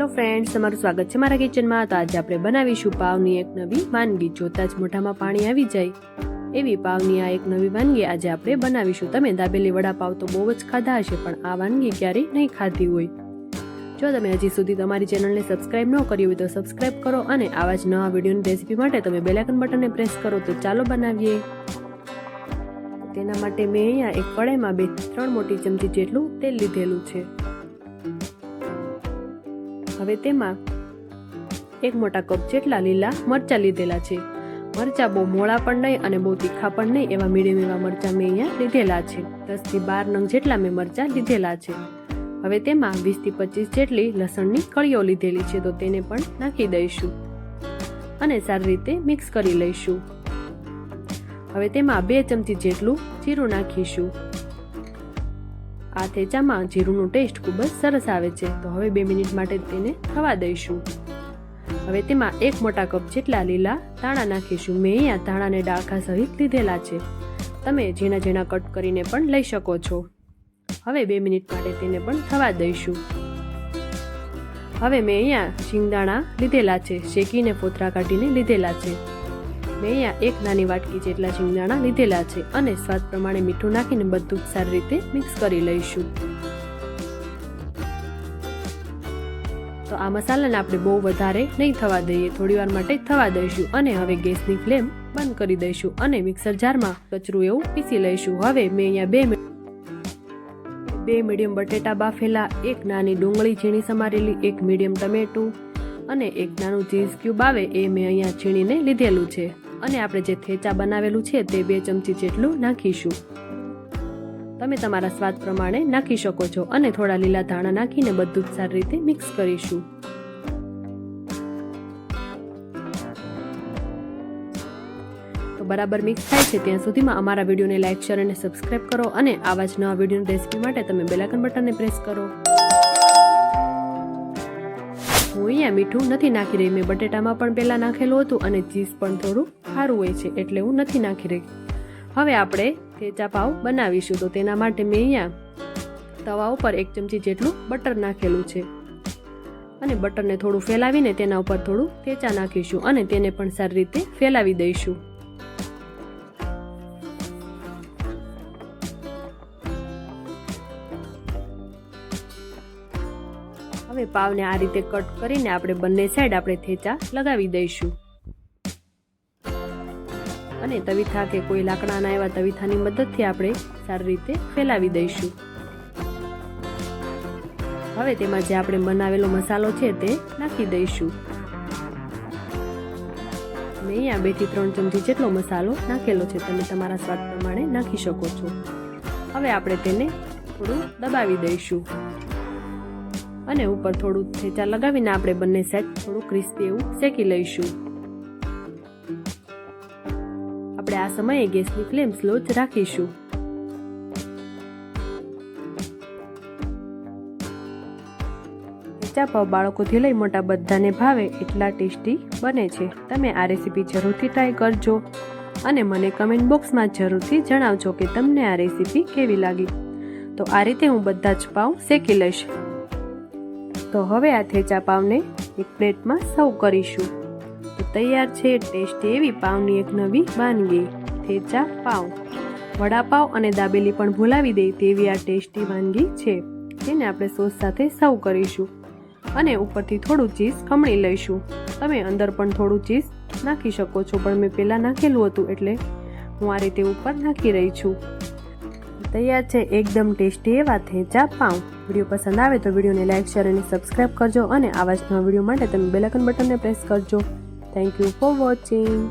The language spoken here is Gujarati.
હેલો ફ્રેન્ડ્સ, તમારું સ્વાગત છે મારા કિચનમાં. તો આજે આપણે બનાવીશું પાવની એક નવી વાનગી. જોતા જ મોઢામાં પાણી આવી જાય એવી પાવની આ એક નવી વાનગી આજે આપણે બનાવીશું. તમે દાબેલી વડાપાવ તો બહુ જ ખાધા હશે, પણ આ વાનગી ક્યારેય નહીં ખાધી હોય. જો તમે હજી સુધી તમારી ચેનલને સબસ્ક્રાઇબ ન કરી હોય તો સબસ્ક્રાઇબ કરો અને આવા જ નવા વિડીયોની રેસીપી માટે તમે બેલાઇકન બટનને પ્રેસ કરો તો ચાલો બનાવીએ. તેના માટે મેં અહીંયા એક કડાઈમાં બે ત્રણ મોટી ચમચી જેટલું તેલ લીધેલું છે. હવે તેમાં એક મોટા કપ જેટલા લીલા મરચાં લીધેલા છે. મરચાં બહુ મોળા પણ નહીં અને બહુ તીખા પણ નહીં એવા મીડિયમ એવા મરચાં મેં અહીંયા લીધેલા છે. દસથી બાર નંગ જેટલા મેં મરચાં લીધેલા છે. હવે તેમાં વીસથી પચીસ જેટલી લસણની કળીઓ લીધેલી છે તો તેને પણ નાખી દઈશું. અને સારી રીતે મિક્સ કરી લઈશું. હવે તેમાં બે ચમચી જેટલું જીરું નાખીશું. આ થેચામાં જીરુંનો ટેસ્ટ ખૂબ જ સરસ આવે છે. તો હવે બે મિનિટ માટે તેને થવા દઈશું. હવે તેમાં એક મોટા કપ જેટલા લીલા ધાણા નાખીશું. મેં અહીંયા ધાણાને ડાળખા સહિત લીધેલા છે. તમે ઝીણા ઝીણા કટ કરીને પણ લઈ શકો છો. હવે બે મિનિટ માટે તેને પણ થવા દઈશું. હવે મેં અહીંયા શિંગદાણા લીધેલા છે. શેકીને પોતરા કાઢીને લીધેલા છે. મેં અહીંયા એક નાની વાટકી જેટલા શિંગદાણા લીધેલા છે અને સ્વાદ પ્રમાણે મીઠું નાખીને બધું સારી રીતે મિક્સ કરી લઈશું. તો આ મસાલાને આપણે બહુ વધારે નહીં થવા દઈએ થોડી વાર માટે થવા દઈશું અને હવે ગેસની ફ્લેમ બંધ કરી દઈશું અને મિક્સર જારમાં કચરું એવું પીસી લઈશું. હવે મેં અહીંયા બે બે મીડિયમ બટેટા બાફેલા, એક નાની ડુંગળી ઝીણી સમારેલી, એક મીડિયમ ટમેટું અને એક નાનું ચીઝ ક્યુબ આવે એ મેં અહીંયા છીણીને લીધેલું છે. અને આપણે જે થેચા બનાવેલું છે તે બે ચમચી જેટલું નાખીશું. તમે તમારા સ્વાદ પ્રમાણે નાખી શકો છો અને થોડા લીલા ધાણા નાખીને બધું જ સારી રીતે મિક્સ કરીશું. તો બરાબર મિક્સ થાય છે ત્યાં સુધીમાં અમારા વિડીયોને લાઇક શેર અને સબસ્ક્રાઇબ કરો અને આવા જ નવા વિડીયોની રેસીપી માટે તમે બેલાકન બટનને પ્રેસ કરો. હું અહીંયા મીઠું નથી નાખી રહી. મેં બટેટામાં પણ પહેલાં નાખેલું હતું અને ચીઝ પણ થોડું સારું હોય છે એટલે હું નથી નાખી રહી. હવે આપણે થેચા પાવ બનાવીશું. તો તેના માટે મેં અહીંયા તવા ઉપર એક ચમચી જેટલું બટર નાખેલું છે. અને બટરને થોડું ફેલાવીને તેના ઉપર થોડું થેચા નાખીશું અને તેને પણ સારી રીતે ફેલાવી દઈશું. હવે પાવને આ રીતે કટ કરીને આપણે બંને સાઈડ આપણે થેચા લગાવી દઈશું. અને તવીથા કે કોઈ લાકડાના એવા તવીથાની મદદથી આપણે સારી રીતે ફેલાવી દઈશું. હવે તેમાં જે આપણે બનાવેલો મસાલો છે તે નાખી દઈશું. મેં અહીંયા બેથી ત્રણ ચમચી જેટલો મસાલો નાખેલો છે, તમે તમારા સ્વાદ પ્રમાણે નાખી શકો છો. હવે આપણે તેને થોડું દબાવી દઈશું. અને ઉપર થોડું થેચા લગાવીને આપણે બંને સેટ થોડું ક્રિસ્પી એવું શેકી લઈશું. આપણે આ સમયે ગેસની ફ્લેમ સ્લો જ રાખીશું. ખેંચા પાવ બાળકોથી લઈ મોટા બધાને ભાવે એટલા ટેસ્ટી બને છે. તમે આ રેસીપી જરૂરથી ટ્રાય કરજો અને મને કમેન્ટ બોક્સમાં જરૂરથી જણાવજો કે તમને આ રેસીપી કેવી લાગી. તો આ રીતે હું બધા જ પાવ શેકી લઈશ. તો હવે આ થેચા પાવને એક પ્લેટમાં સર્વ કરીશું. તો તૈયાર છે ટેસ્ટી એવી પાવની એક નવી વાનગી, થેચા પાવ. વડાપાવ અને દાબેલી પણ ભૂલાવી દે તેવી આ ટેસ્ટી વાનગી છે, જેને આપણે સોસ સાથે સર્વ કરીશું. અને ઉપરથી થોડું ચીઝ ખમણી લઈશું. તમે અંદર પણ થોડું ચીઝ નાખી શકો છો, પણ મેં પહેલાં નાખેલું હતું એટલે હું આ રીતે ઉપર નાખી રહી છું. તૈયાર છે. એકદમ ટેસ્ટી એવા થેચા પાઉં. વીડિયો પસંદ આવે તો વિડીયોને લાઇક શેર અને સબસ્ક્રાઇબ કરજો અને આવા જ નવા વીડિયો માટે તમે બેલાકન બટનને પ્રેસ કરજો. Thank you for watching